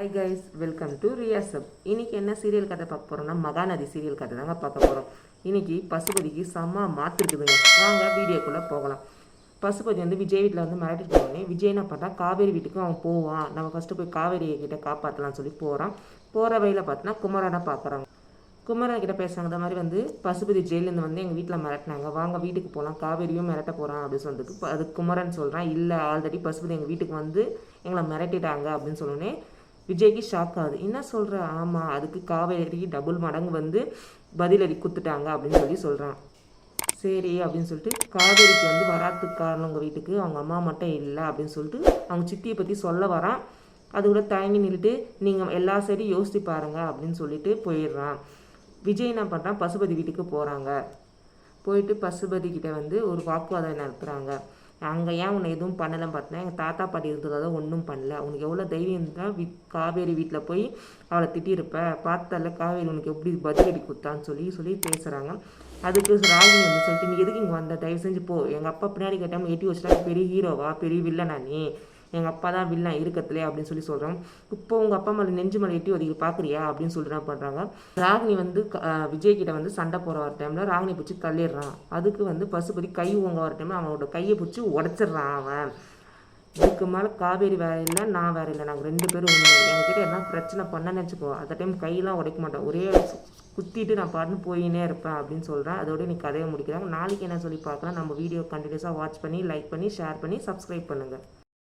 High guys welcome to ரியாசப் இன்னைக்கு என்ன சீரியல் கதை பார்க்க போகிறோம்னா மகாநதி சீரியல் கதை தாங்க பார்க்க போகிறோம் இன்னைக்கு பசுபதிக்கு செம்ம மாற்றிருக்குதுங்க வாங்க வீடியோக்குள்ளே போகலாம். பசுபதி வந்து விஜய் வீட்டில் வந்து மிரட்டிட்டு போனோடனே விஜய் என்ன பார்த்தா காவேரி வீட்டுக்கு அவன் போவான். நம்ம ஃபஸ்ட்டு போய் காவேரியை கிட்டே காப்பாற்றலாம்னு சொல்லி போகிறான் போகிற வழியில் பார்த்தோன்னா குமரனை பார்க்குறாங்க. குமரன் கிட்ட பேசுறாங்க இந்த மாதிரி வந்து பசுபதி ஜெயிலேருந்து வந்து எங்கள் வீட்டில் மிரட்டினாங்க. வாங்க வீட்டுக்கு போகலாம் காவேரியும் மிரட்ட போகிறான் அப்படின்னு சொன்னதுக்கு அது குமரன் சொல்கிறான் இல்லை ஆல்ரெடி பசுபதி எங்கள் வீட்டுக்கு வந்து எங்களை மிரட்டிட்டாங்க அப்படின்னு சொன்னோன்னே விஜய்க்கு ஷாக் ஆகுது. என்ன சொல்கிற ஆமாம் அதுக்கு காவேரி டபுள் மடங்கு வந்து பதிலடி குத்துட்டாங்க அப்படின்னு சொல்லி சொல்கிறான் சரி அப்படின்னு சொல்லிட்டு காவேரிக்கு வந்து வராதுக்கு காரணம் உங்கள் வீட்டுக்கு. அவங்க அம்மா மட்டும் இல்லை அப்படின்னு சொல்லிட்டு அவங்க சித்தியை பற்றி சொல்ல வரான். அது கூட தயங்கி நின்றுட்டு நீங்கள் எல்லா சைடும் யோசித்து பாருங்க அப்படின்னு சொல்லிட்டு போயிடுறான். விஜய் என்ன பண்ணுறான் பசுபதி வீட்டுக்கு போகிறாங்க போயிட்டு பசுபதி கிட்ட வந்து ஒரு வாக்குவாதம் நடத்துகிறாங்க அங்கே ஏன் உன்னை எதுவும் பண்ணலைன்னு பார்த்தீங்கன்னா எங்கள் தாத்தா பாட்டி இருந்ததால் ஒன்றும் பண்ணல. உனக்கு எவ்வளோ தைரியம் இருந்தால் வி காவேரி வீட்டில் போய் அவளை திட்டியிருப்ப. பார்த்தால காவேரி உனக்கு எப்படி பதிலடி கொடுத்தான்னு சொல்லி சொல்லி பேசுகிறாங்க அதுக்கு ராகு வந்து சொல்லிட்டு நீ எதுக்கு இங்கே வந்த? தயவு செஞ்சு போ. எங்கள் அப்பா பின்னாடி கேட்டாமல் எட்டி வச்சுட்டா பெரிய ஹீரோவா பெரிய வில்லனா நீ? எங்கள் அப்பா தான் வில்லன் இருக்கத்துலே அப்படின்னு சொல்லி சொல்கிறான் இப்போ உங்கள் அப்பா மேலே நெஞ்சு மலை எட்டி ஒதுக்கி பார்க்குறியா அப்படின்னு சொல்லிட்டு என்ன பண்ணுறாங்க ராகினி வந்து க- விஜய் கிட்ட வந்து சண்டை போகிற வர டைமில் ராகினி பிடிச்சி தள்ளிடுறான். அதுக்கு வந்து பசுபதி கை ஓங்க வர டைமில் அவனோட கையை பிடிச்சி உடச்சிடுறான் அவன். இதுக்கு மேலே காவேரி வேற இல்லை நான் வேற இல்லை நாங்கள் ரெண்டு பேரும் ஒன்று என்கிட்ட என்ன பிரச்சனை பண்ணேன்னு வச்சுக்கோ அந்த டைம் கையெல்லாம் உடைக்க மாட்டேன் ஒரே குத்திட்டு நான் பாட்டுன்னு போயினே இருப்பேன் அப்படின்னு சொல்கிறேன் அதோட நீ கதையை முடிக்கிறாங்க. நாளைக்கு என்ன சொல்லி பார்க்கலாம் நம்ம வீடியோ கண்டினியூஸாக வாட்ச் பண்ணி லைக் பண்ணி ஷேர் பண்ணி சப்ஸ்கிரைப் பண்ணுங்கள்